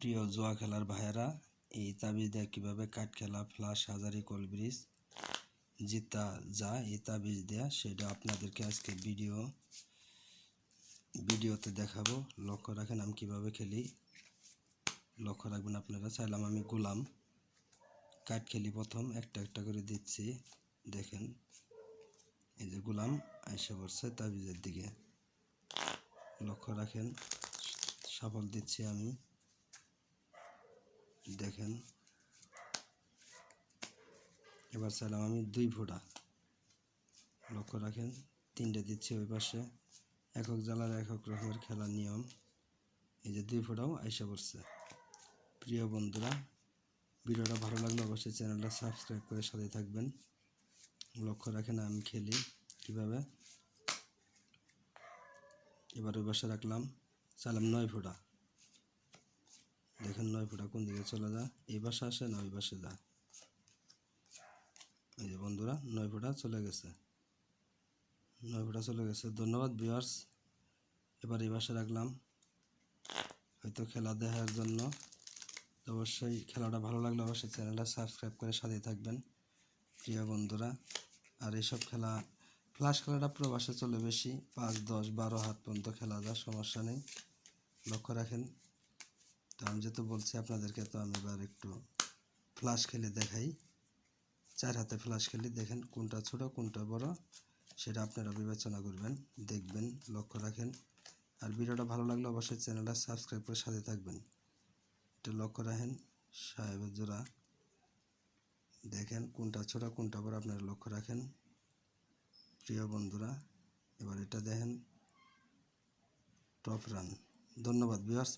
প্রিয় জুয়া খেলার ভাইয়েরা, এই তাবিজ দিয়ে কীভাবে কাঠ খেলা, ফ্লাশ, হাজারি কল ব্রিজ জিতা যা এই তাবিজ দেয়া সেটা আপনাদেরকে আজকে ভিডিও, ভিডিওতে দেখাবো। লক্ষ্য রাখেন, আমি কীভাবে খেলি। লক্ষ্য রাখবেন আপনারা, চাইলাম আমি গোলাম। কাঠ খেলি প্রথম, একটা একটা করে দিচ্ছি। দেখেন, এই যে গোলাম আইসে পড়ছে তাবিজের দিকে। লক্ষ্য রাখেন, সফল দিচ্ছি আমি। দেখেন। এবার চাইলাম আমি দুই ফোঁটা। লক্ষ্য রাখেন, তিনটে দিচ্ছি ওই পাশে। একক জ্বালার একক রকমের খেলার নিয়ম। এই যে দুই ফোঁটাও আইসা পড়ছে। প্রিয় বন্ধুরা, ভিডিওটা ভালো লাগলে অবশ্যই চ্যানেলটা সাবস্ক্রাইব করে সাথে থাকবেন। লক্ষ্য রাখেন, আমি খেলি কীভাবে? এবার ওই পাশে রাখলাম। চাইলাম নয় ফোঁটা। দেখেন নয় ফোঁটা কোন দিকে চলে যা এই পাশে আসে না ওই পাশে যা এই যে বন্ধুরা, নয় ফোঁটা চলে গেছে। নয় ফোঁটা চলে গেছে। ধন্যবাদ ভিউয়ার্স এবার এই পাশে রাখলাম। হয়তো খেলা দেখার জন্য। অবশ্যই খেলাটা ভালো লাগলে অবশ্যই চ্যানেলটা সাবস্ক্রাইব করে সাথে থাকবেন, প্রিয় বন্ধুরা। আর এইসব খেলা ফ্লাশ খেলাটা প্রবাসে চলে বেশি। পাঁচ, দশ, বারো হাত পর্যন্ত খেলা যায়, সমস্যা নেই। লক্ষ্য রাখেন তো আমি যেহেতু বলছি আপনাদেরকে, তো আমি এবার একটু ফ্লাশ খেলে দেখাই। চার হাতে ফ্লাশ খেলি দেখেন কোনটা ছোট, কোনটা বড়, সেটা আপনারা বিবেচনা করবেন, দেখবেন, লক্ষ্য রাখেন। আর ভিডিওটা ভালো লাগলে অবশ্যই চ্যানেলটা সাবস্ক্রাইব করে সাথে থাকবেন। এটা লক্ষ্য রাখেন সাহেবের জোড়া। দেখেন কোনটা ছোট, কোনটা বড়, আপনারা লক্ষ্য রাখেন। প্রিয় বন্ধুরা, এবার এটা দেখেন। টপ রান ধন্যবাদ বিয়ার্স